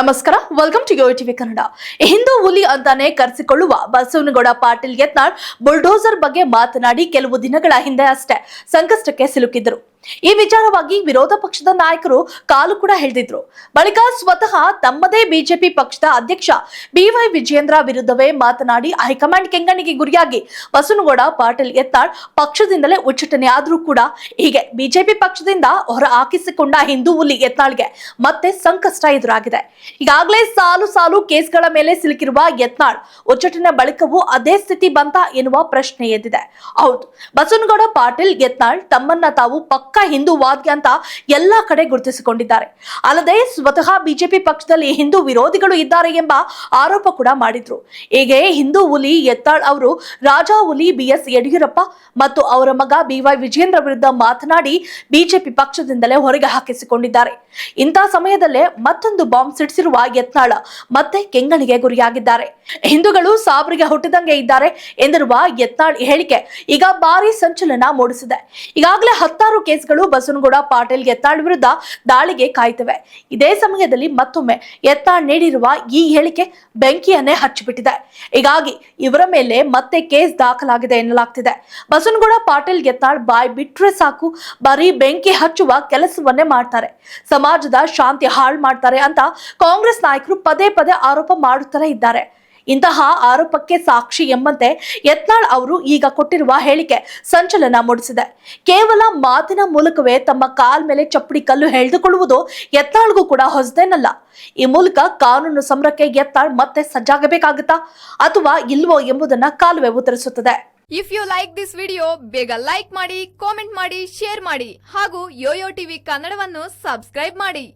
ನಮಸ್ಕಾರ. Welcome to TV Kannada Hindu ಹುಲಿ ಅಂತಾನೆ ಕರೆಸಿಕೊಳ್ಳುವ ಬಸವನಗೌಡ ಪಾಟೀಲ್ ಯತ್ನಾಳ್, ಬುಲ್ಡೋಸರ್ ಬಗ್ಗೆ ಮಾತನಾಡಿ ಕೆಲವು ದಿನಗಳ ಹಿಂದೆ ಅಷ್ಟೇ ಸಂಕಷ್ಟಕ್ಕೆ ಸಿಲುಕಿದ್ರು ಈ ವಿಚಾರವಾಗಿ ವಿರೋಧ ಪಕ್ಷದ ನಾಯಕರು ಕಾಲು ಕೂಡ ಹಿಡಿದಿದ್ರು ಬಳಿಕ ಸ್ವತಃ ತಮ್ಮದೇ ಬಿಜೆಪಿ ಪಕ್ಷದ ಅಧ್ಯಕ್ಷ ಬಿವೈ ವಿಜಯೇಂದ್ರ ವಿರುದ್ಧವೇ ಮಾತನಾಡಿ ಹೈಕಮಾಂಡ್ ಕೆಂಗಣ್ಣಿಗೆ ಗುರಿಯಾಗಿ ಬಸವನಗೌಡ ಪಾಟೀಲ್ ಎತ್ತಾಳ್ ಪಕ್ಷದಿಂದಲೇ ಉಚ್ಚಟನೆ ಆದ್ರೂ ಕೂಡ ಹೀಗೆ ಬಿಜೆಪಿ ಪಕ್ಷದಿಂದ ಹೊರ ಹಾಕಿಸಿಕೊಂಡ ಹಿಂದೂ ಹುಲಿ ಯತ್ನಾಳ್ಗೆ ಮತ್ತೆ ಸಂಕಷ್ಟ ಎದುರಾಗಿದೆ. ಈಗಾಗಲೇ ಸಾಲು ಸಾಲು ಕೇಸ್ಗಳ ಮೇಲೆ ಸಿಲುಕಿರುವ ಯತ್ನಾಳ್ ಉಚ್ಚಟನೆ ಬಳಿಕವೂ ಅದೇ ಸ್ಥಿತಿ ಬಂತ ಎನ್ನುವ ಪ್ರಶ್ನೆ ಎದ್ದಿದೆ. ಹೌದು, ಬಸವನಗೌಡ ಪಾಟೀಲ್ ಯತ್ನಾಳ್ ತಮ್ಮನ್ನ ತಾವು ಪಕ್ಕ ಹಿಂದೂವಾದಿ ಅಂತ ಎಲ್ಲಾ ಕಡೆ ಗುರುತಿಸಿಕೊಂಡಿದ್ದಾರೆ. ಅಲ್ಲದೆ ಸ್ವತಃ ಬಿಜೆಪಿ ಪಕ್ಷದಲ್ಲಿ ಹಿಂದೂ ವಿರೋಧಿಗಳು ಇದ್ದಾರೆ ಎಂಬ ಆರೋಪ ಕೂಡ ಮಾಡಿದ್ರು. ಹೀಗೆ ಹಿಂದೂ ಹುಲಿ ಎತ್ತಾಳ್ ಅವರು, ರಾಜಾ ಹುಲಿ ಬಿ ಎಸ್ ಯಡಿಯೂರಪ್ಪ ಮತ್ತು ಅವರ ಮಗ ಬಿವೈ ವಿಜೇಂದ್ರ ವಿರುದ್ಧ ಮಾತನಾಡಿ ಬಿಜೆಪಿ ಪಕ್ಷದಿಂದಲೇ ಹೊರಗೆ ಹಾಕಿಸಿಕೊಂಡಿದ್ದಾರೆ. ಇಂಥ ಸಮಯದಲ್ಲೇ ಮತ್ತೊಂದು ಬಾಂಬ್ ಸಿಡಿಸಿರುವ ಯತ್ನಾಳ ಮತ್ತೆ ಕೆಂಗಣಿಗೆ ಗುರಿಯಾಗಿದ್ದಾರೆ. ಹಿಂದೂಗಳು ಸಾಬರಿಗೆ ಹುಟ್ಟಿದಂಗೆ ಇದ್ದಾರೆ ಎಂದಿರುವ ಯತ್ನಾಳ್ ಹೇಳಿಕೆ ಈಗ ಭಾರಿ ಸಂಚಲನ ಮೂಡಿಸಿದೆ. ಈಗಾಗಲೇ ಹತ್ತಾರು ಕೇಸ್ಗಳು ಬಸವನಗೌಡ ಪಾಟೀಲ್ ಯತ್ನಾಳ್ ವಿರುದ್ಧ ದಾಳಿಗೆ ಕಾಯ್ತವೆ. ಇದೇ ಸಮಯದಲ್ಲಿ ಮತ್ತೊಮ್ಮೆ ಯತ್ನಾಳ್ ನೀಡಿರುವ ಈ ಹೇಳಿಕೆ ಬೆಂಕಿಯನ್ನೇ ಹಚ್ಚಿಬಿಟ್ಟಿದೆ. ಹೀಗಾಗಿ ಇವರ ಮೇಲೆ ಮತ್ತೆ ಕೇಸ್ ದಾಖಲಾಗಿದೆ ಎನ್ನಲಾಗ್ತಿದೆ. ಬಸವನಗೌಡ ಪಾಟೀಲ್ ಯತ್ನಾಳ್ ಬಾಯ್ ಬಿಟ್ರೆ ಸಾಕು, ಬರೀ ಬೆಂಕಿ ಹಚ್ಚುವ ಕೆಲಸವನ್ನೇ ಮಾಡ್ತಾರೆ. ಸಮಾಜದ ಶಾಂತಿ ಹಾಳು ಮಾಡ್ತಾರೆ ಅಂತ ಕಾಂಗ್ರೆಸ್ ನಾಯಕರು ಪದೇ ಪದೇ ಆರೋಪ ಮಾಡುತ್ತಲೇ ಇದ್ದಾರೆ. ಇಂತಹ ಆರೋಪಕ್ಕೆ ಸಾಕ್ಷಿ ಎಂಬಂತೆ ಯತ್ನಾಳ್ ಅವರು ಈಗ ಕೊಟ್ಟಿರುವ ಹೇಳಿಕೆ ಸಂಚಲನ ಮೂಡಿಸಿದೆ. ಕೇವಲ ಮಾತಿನ ಮೂಲಕವೇ ತಮ್ಮ ಕಾಲ್ ಮೇಲೆ ಚಪ್ಪಡಿ ಕಲ್ಲು ಎಳೆದುಕೊಳ್ಳುವುದು ಯತ್ನಾಳ್ಗೂ ಕೂಡ ಹೊಸದೇನಲ್ಲ. ಈ ಮೂಲಕ ಕಾನೂನು ಸಮರಕ್ಕೆ ಯತ್ನಾಳ್ ಮತ್ತೆ ಸಜ್ಜಾಗಬೇಕಾಗುತ್ತಾ ಅಥವಾ ಇಲ್ವೋ ಎಂಬುದನ್ನ ಕಾಲುವೆ ಉತ್ತರಿಸುತ್ತದೆ. If you like this video ಬೇಗ ಲೈಕ್ ಮಾಡಿ ಕಾಮೆಂಟ್ ಮಾಡಿ ಶೇರ್ ಮಾಡಿ ಹಾಗೂ ಯೋಯೋ ಟಿವಿ ಕನ್ನಡವನ್ನು ಸಬ್ಸ್ಕ್ರೈಬ್ ಮಾಡಿ.